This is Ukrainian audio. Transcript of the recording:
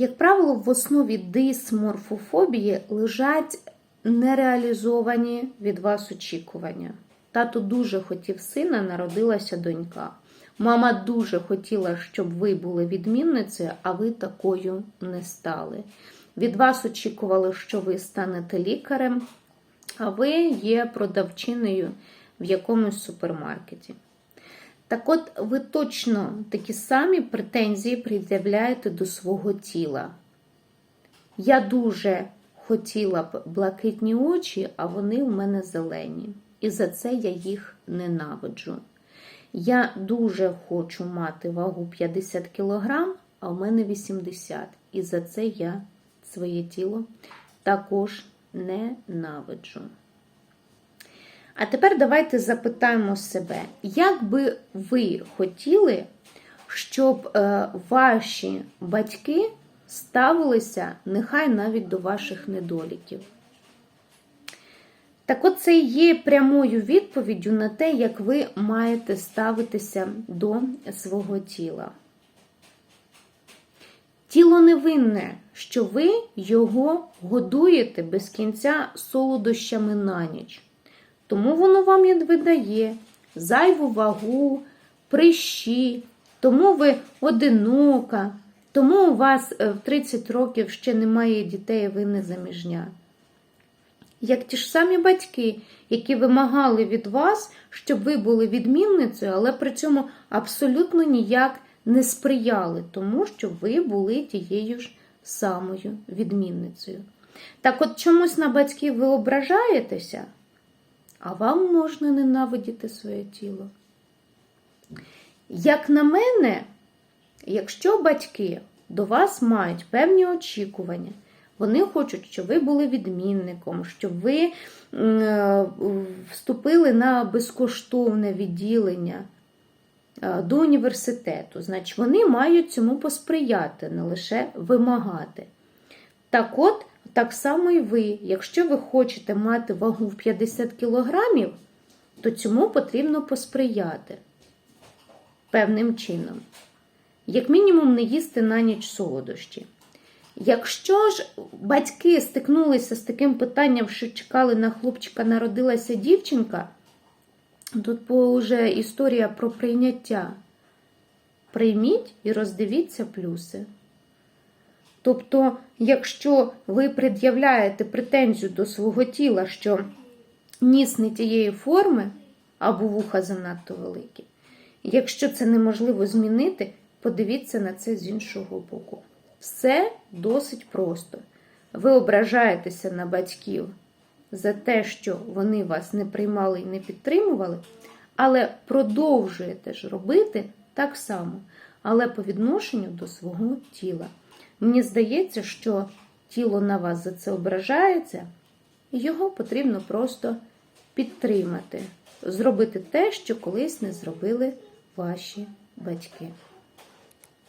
Як правило, в основі дисморфофобії лежать нереалізовані від вас очікування. Тато дуже хотів сина, народилася донька. Мама дуже хотіла, щоб ви були відмінницею, а ви такою не стали. Від вас очікували, що ви станете лікарем, а ви є продавчиною в якомусь супермаркеті. Так от, ви точно такі самі претензії пред'являєте до свого тіла. Я дуже хотіла б блакитні очі, а вони в мене зелені. І за це я їх ненавиджу. Я дуже хочу мати вагу 50 кг, а в мене 80 І за це я своє тіло також ненавиджу. А тепер давайте запитаємо себе, як би ви хотіли, щоб е, ваші батьки ставилися нехай навіть до ваших недоліків? Так от це є прямою відповіддю на те, як ви маєте ставитися до свого тіла. Тіло невинне, що ви його годуєте без кінця солодощами на ніч. Тому воно вам видає зайву вагу, прищі, тому ви одинока, тому у вас е, в 30 років ще немає дітей, ви не заміжня. Як ті ж самі батьки, які вимагали від вас, щоб ви були відмінницею, але при цьому абсолютно ніяк не сприяли тому, щоб ви були тією ж самою відмінницею. Так от чомусь на батьків ви ображаєтеся, а вам можна ненавидіти своє тіло. Як на мене, якщо батьки до вас мають певні очікування, вони хочуть, щоб ви були відмінником, щоб ви е, вступили на безкоштовне відділення е, до університету. Значить, вони мають цьому посприяти, не лише вимагати. Так от, так само і ви. Якщо ви хочете мати вагу в 50 кілограмів, то цьому потрібно посприяти певним чином. Як мінімум, не їсти на ніч солодощі. Якщо ж батьки стикнулися з таким питанням, що чекали на хлопчика, народилася дівчинка, тут вже історія про прийняття. Прийміть і роздивіться плюси. Тобто, якщо ви пред'являєте претензію до свого тіла, що ніс не тієї форми або вуха занадто великі, якщо це неможливо змінити, подивіться на це з іншого боку. Все досить просто. Ви ображаєтеся на батьків за те, що вони вас не приймали і не підтримували, але продовжуєте ж робити так само, але по відношенню до свого тіла. Мені здається, що тіло на вас за це ображається, його потрібно просто підтримати, зробити те, що колись не зробили ваші батьки.